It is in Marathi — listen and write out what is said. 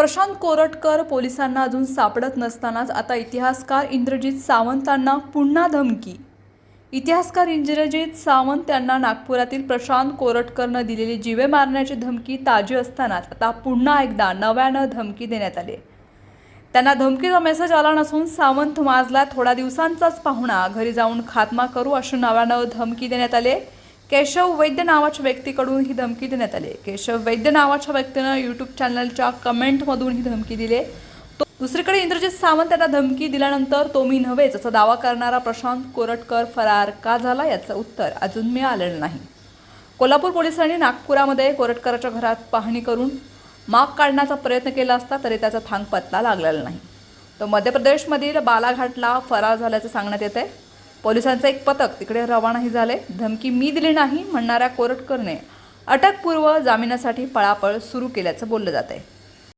प्रशांत कोरटकर पोलिसांना अजून सापडत नसतानाच आता इतिहासकार इंद्रजित सावंतांना पुन्हा धमकी. इतिहासकार इंद्रजित सावंत यांना नागपुरातील प्रशांत कोरटकरनं दिलेली जीवे मारण्याची धमकी ताजी असतानाच आता पुन्हा एकदा नव्यानं धमकी देण्यात आली त्यांना धमकीचा मेसेज आला नसून सावंत माजला थोड्या दिवसांचाच पाहुणा घरी जाऊन खात्मा करू अशी नव्यानं धमकी देण्यात आली केशव वैद्य नावाच्या व्यक्तीकडून ही धमकी देण्यात आली. केशव वैद्य नावाच्या व्यक्तीनं यूट्यूब चॅनलच्या कमेंटमधून ही धमकी दिली. तो- दुसरीकडे इंद्रजित सावंत यांना धमकी दिल्यानंतर तो मी नव्हेच असा दावा करणारा प्रशांत कोरटकर फरार का झाला याचं उत्तर अजून मिळालेलं नाही. कोल्हापूर पोलिसांनी नागपुरामध्ये कोरटकराच्या घरात पाहणी करून माग काढण्याचा प्रयत्न केला असता तरी त्याचा थांग पत्ता लागलेला नाही. तो मध्य प्रदेशमधील बालाघाटला फरार झाल्याचं सांगण्यात येत आहे पोलिसांचं एक पथक तिकडे रवानाही झाले. धमकी मी दिली नाही म्हणणाऱ्या कोरटकरने अटकपूर्व जामिनासाठी पळापळ सुरू केल्याचं बोललं जात आहे